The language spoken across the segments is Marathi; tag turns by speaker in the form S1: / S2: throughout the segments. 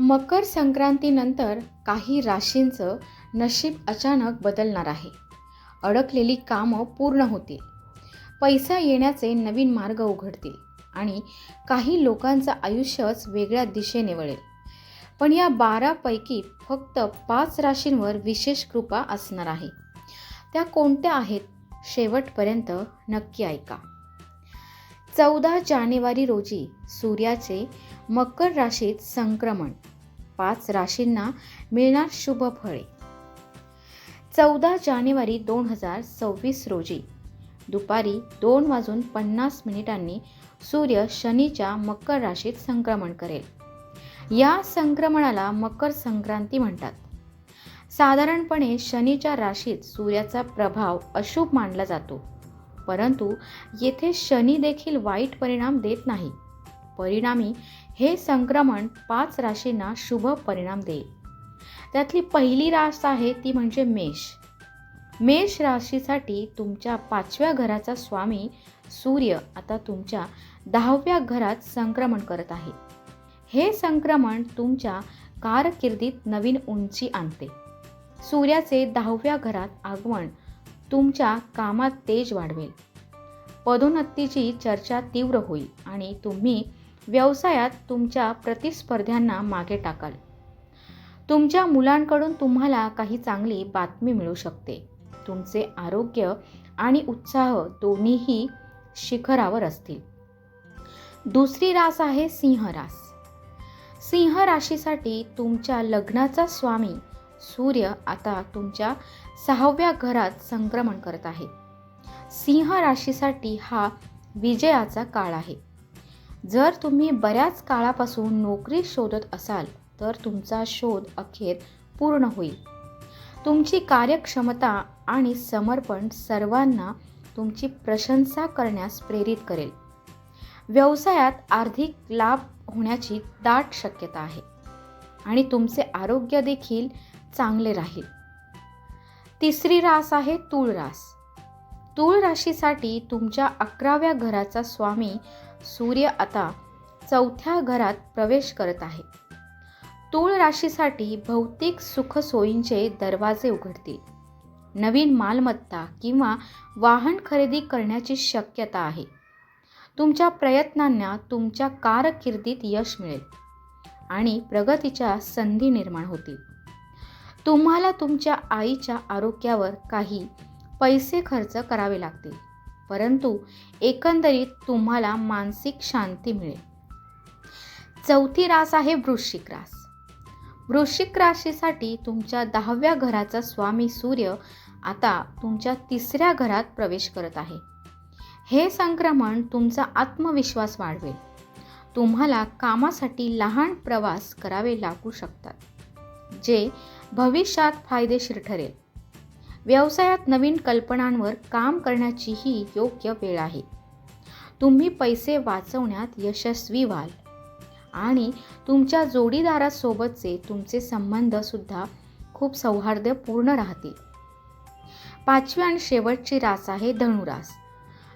S1: मकर संक्रांतीनंतर काही राशींचं नशीब अचानक बदलणार आहे. अडकलेली कामं पूर्ण होतील. पैसा येण्याचे नवीन मार्ग उघडतील आणि काही लोकांचं आयुष्यच वेगळ्या दिशेने वळेल. पण या बारापैकी फक्त पाच राशींवर विशेष कृपा असणार आहे. त्या कोणत्या आहेत? शेवटपर्यंत नक्की ऐका. चौदा जानेवारी रोजी सूर्याचे मकर राशीत संक्रमण. पाच राशींना मिळणार शुभ फळे. चौदा जानेवारी दोन हजार सव्वीस रोजी दुपारी दोन वाजून पन्नास मिनिटांनी सूर्य शनीच्या मकर राशीत संक्रमण करेल. या संक्रमणाला मकर संक्रांती म्हणतात. साधारणपणे शनीच्या राशीत सूर्याचा प्रभाव अशुभ मानला जातो. परंतु येथे शनी देखील वाईट परिणाम देत नाही. परिणामी हे संक्रमण पाच राशींना शुभ परिणाम देईल. त्यातली पहिली रास आहे ती म्हणजे मेष. मेष राशीसाठी तुमच्या पाचव्या घराचा स्वामी सूर्य आता तुमच्या दहाव्या घरात संक्रमण करत आहे. हे संक्रमण तुमच्या कारकिर्दीत नवीन उंची आणते. सूर्याचे दहाव्या घरात आगमन तुमच्या कामात तेज वाढवेल. पदोन्नतीची चर्चा तीव्र होईल आणि तुम्ही व्यवसायात तुमच्या प्रतिस्पर्ध्यांना मागे टाकाल. तुमच्या मुलांकडून तुम्हाला काही चांगली बातमी मिळू शकते. तुमचे आरोग्य आणि उत्साह दोन्हीही शिखरावर असतील. दुसरी रास आहे सिंह रास. सिंह राशीसाठी तुमच्या लग्नाचा स्वामी सूर्य आता तुमच्या सहाव्या घरात संक्रमण करत आहे. सिंह राशीसाठी हा विजयाचा काळ आहे. जर तुम्ही बऱ्याच काळापासून नोकरी शोधत असाल तर तुमचा शोध अखेर पूर्ण होईल. तुमची कार्यक्षमता आणि समर्पण सर्वांना तुमची प्रशंसा करण्यास प्रेरित करेल. व्यवसायात आर्थिक लाभ होण्याची दाट शक्यता आहे. आणि तुमचे आरोग्य देखील चांगले राहील. तिसरी रास आहे तूळ रास. तूळ राशीसाठी तुमच्या अकराव्या घराचा स्वामी सूर्य आता चौथ्या घरात प्रवेश करत आहे. तूळ राशीसाठी भौतिक सुखसोयींचे दरवाजे उघडतील. नवीन मालमत्ता किंवा वाहन खरेदी करण्याची शक्यता आहे. तुमच्या प्रयत्नांना तुमच्या कारकिर्दीत यश मिळेल आणि प्रगतीच्या संधी निर्माण होतील. तुम्हाला तुमच्या आईच्या आरोग्यावर काही पैसे खर्च करावे लागतील. परंतु एकंदरीत तुम्हाला मानसिक शांती मिळेल. चौथी रास आहे वृश्चिक रास. वृश्चिक राशीसाठी तुमच्या दहाव्या घराचा स्वामी सूर्य आता तुमच्या तिसऱ्या घरात प्रवेश करत आहे. हे संक्रमण तुमचा आत्मविश्वास वाढवेल. तुम्हाला कामासाठी लहान प्रवास करावे लागू शकतात जे भविष्यात फायदेशीर ठरेल. व्यवसायात नवीन कल्पनांवर काम करण्याची ही योग्य वेळ आहे. तुम्ही पैसे वाचवण्यात यशस्वी व्हाल. आणि तुमच्या जोडीदारासोबतचे तुमचे संबंधसुद्धा खूप सौहार्दपूर्ण राहतील. पाचवी आणि शेवटची रास आहे धनुरास.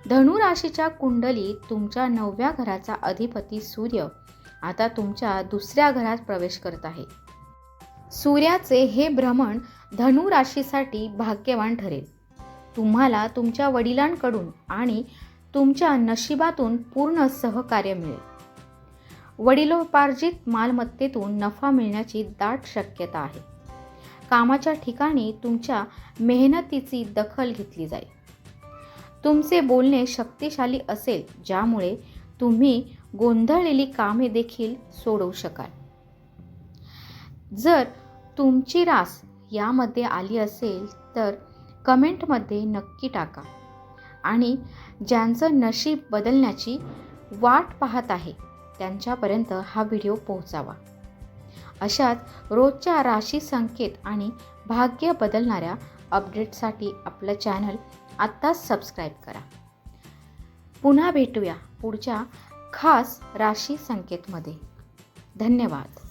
S1: धनुराशीच्या कुंडलीत तुमच्या नवव्या घराचा अधिपती सूर्य आता तुमच्या दुसऱ्या घरात प्रवेश करत आहे. सूर्याचे हे भ्रमण धनु राशीसाठी भाग्यवान ठरेल. तुम्हाला तुमच्या वडिलांकडून आणि तुमच्या नशिबातून पूर्ण सहकार्य मिळेल. वडिलोपार्जित मालमत्तेतून नफा मिळण्याची दाट शक्यता आहे. कामाच्या ठिकाणी तुमच्या मेहनतीची दखल घेतली जाईल. तुमचे बोलणे शक्तिशाली असेल ज्यामुळे तुम्ही गोंधळलेली कामे देखील सोडवू शकाल. जर तुमची रास यामध्ये आली असेल तर कमेंटमध्ये नक्की टाका. आणि ज्यांचं नशीब बदलण्याची वाट पाहत आहे त्यांच्यापर्यंत हा व्हिडिओ पोहोचावा. अशाच रोजच्या राशी संकेत आणि भाग्य बदलणाऱ्या अपडेटसाठी आपलं चॅनल आत्ताच सबस्क्राईब करा. पुन्हा भेटूया पुढच्या खास राशी संकेतमध्ये. धन्यवाद.